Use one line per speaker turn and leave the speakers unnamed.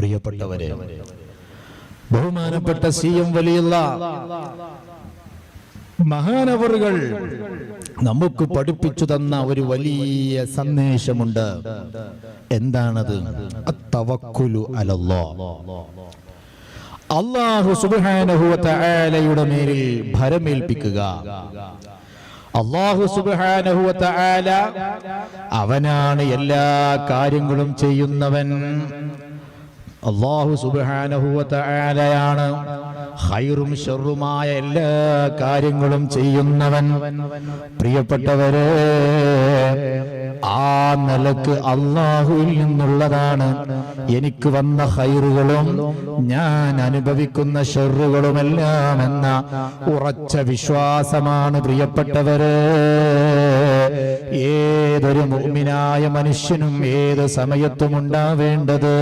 പ്രിയപ്പെട്ടവരെ ബഹുമാനപ്പെട്ട C M വലിയുള്ള മഹാനവറുകൾ നമുക്ക് പഠിപ്പിച്ചു തന്ന ഒരു വലിയ സന്ദേശമുണ്ട്. എന്താണത്? തവക്കുലു അലല്ലാ. അള്ളാഹു സുബ്ഹാനഹു തആലയുടെ മേലിൽ ഭരമേൽപ്പിക്കുക. അള്ളാഹു സുബ്ഹാനഹു തആല അവനാണ് എല്ലാ കാര്യങ്ങളും ചെയ്യുന്നവൻ. അള്ളാഹു സുബ്ഹാനഹു തആലയാണ് ഹൈറും ഷെറുമായ എല്ലാ കാര്യങ്ങളും ചെയ്യുന്നവൻ. പ്രിയപ്പെട്ടവരെ ആ നിലയ്ക്ക് അള്ളാഹുവിൽ നിന്നുള്ളതാണ്. എനിക്ക് വന്ന ഹൈറുകളും ഞാൻ അനുഭവിക്കുന്ന ഷെറുകളുമെല്ലാം എന്ന ഉറച്ച വിശ്വാസമാണ് പ്രിയപ്പെട്ടവരെ. ഏതൊരു മുഅ്മിനായ മനുഷ്യനും ഏത് സമയത്തും ഉണ്ടാവേണ്ടത്